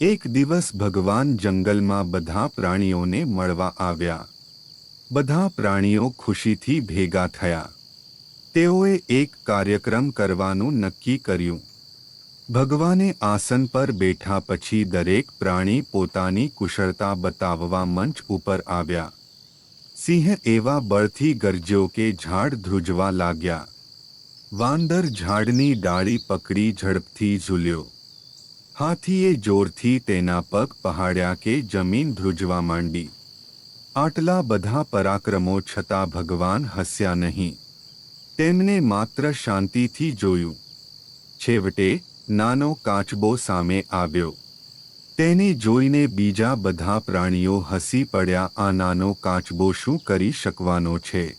એક દિવસ ભગવાન જંગલમાં બધા પ્રાણીઓને મળવા આવ્યા બધા પ્રાણીઓ ખુશીથી ભેગા થયા તેઓએ એક કાર્યક્રમ કરવાનું નક્કી કર્યું ભગવાને આસન પર બેઠા પછી દરેક પ્રાણી પોતાની કુશળતા બતાવવા મંચ ઉપર આવ્યા સિંહ એવા બળથી ગરજ્યો કે ઝાડ ધ્રુજવા લાગ્યા વાંદર ઝાડની ડાળી પકડી ઝડપથી ઝૂલ્યો હાથીએ જોરથી તેના પગ પહાડ્યા કે જમીન ધ્રુજવા માંડી. આટલા બધા પરાક્રમો છતાં ભગવાન હસ્યા નહીં. તેમને માત્ર શાંતિથી જોયું. છેવટે નાનો કાચબો સામે આવ્યો. તેને જોઈને બીજા બધા પ્રાણીઓ હસી પડ્યા, આ નાનો કાચબો શું કરી શકવાનો છે?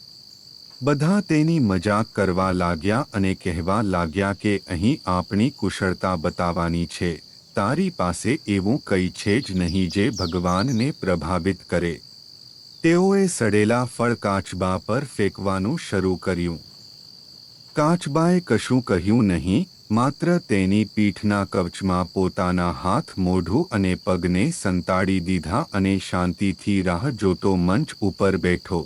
બધા તેની મજાક કરવા લાગ્યા અને કહેવા લાગ્યા કે અહીં આપણી કુશળતા બતાવવાની છે. તારી પાસે એવું કંઈ છે જ નહીં જે ભગવાનને પ્રભાવિત કરે. તેઓએ સડેલા ફળ કાચબા પર ફેંકવાનું શરૂ કર્યું. કાચબાએ કશું કહ્યું નહીં, માત્ર તેની પીઠના કવચમાં પોતાના હાથ મોઢું અને પગને સંતાડી દીધા અને શાંતિથી રાહ જોતો મંચ ઉપર બેઠો.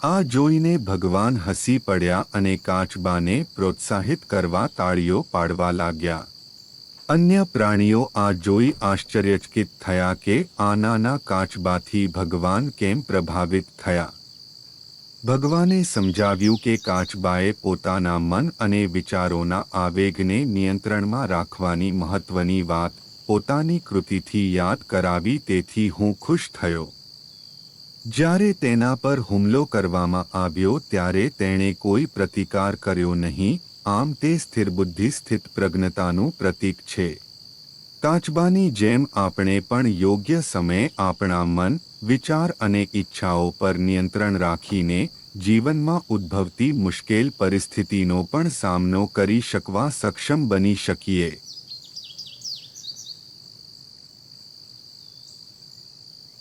આ જોઈને ભગવાન હસી પડ્યા અને કાચબાને પ્રોત્સાહિત કરવા તાળીઓ પાડવા લાગ્યા. અન્ય પ્રાણીઓ આ જોઈ આશ્ચર્યચકિત થયા કે આ નાના કાચબાથી ભગવાન કેમ પ્રભાવિત થયા ભગવાને સમજાવ્યું કે કાચબાએ પોતાના મન અને વિચારોના આવેગને નિયંત્રણમાં રાખવાની મહત્વની વાત પોતાની કૃતિથી યાદ કરાવી તેથી હું ખુશ થયો જ્યારે તેના પર હુમલો કરવામાં આવ્યો ત્યારે તેણે કોઈ પ્રતિકાર કર્યો નહીં આમ તે સ્થિરબુદ્ધિ સ્થિત પ્રજ્ઞતાનું પ્રતીક છે. કાચબાની જેમ આપણે પણ યોગ્ય સમયે આપણા મન, વિચાર અને ઈચ્છાઓ પર નિયંત્રણ રાખીને જીવનમાં ઉદ્ભવતી મુશ્કેલ પરિસ્થિતિનો પણ સામનો કરી શકવા સક્ષમ બની શકીએ.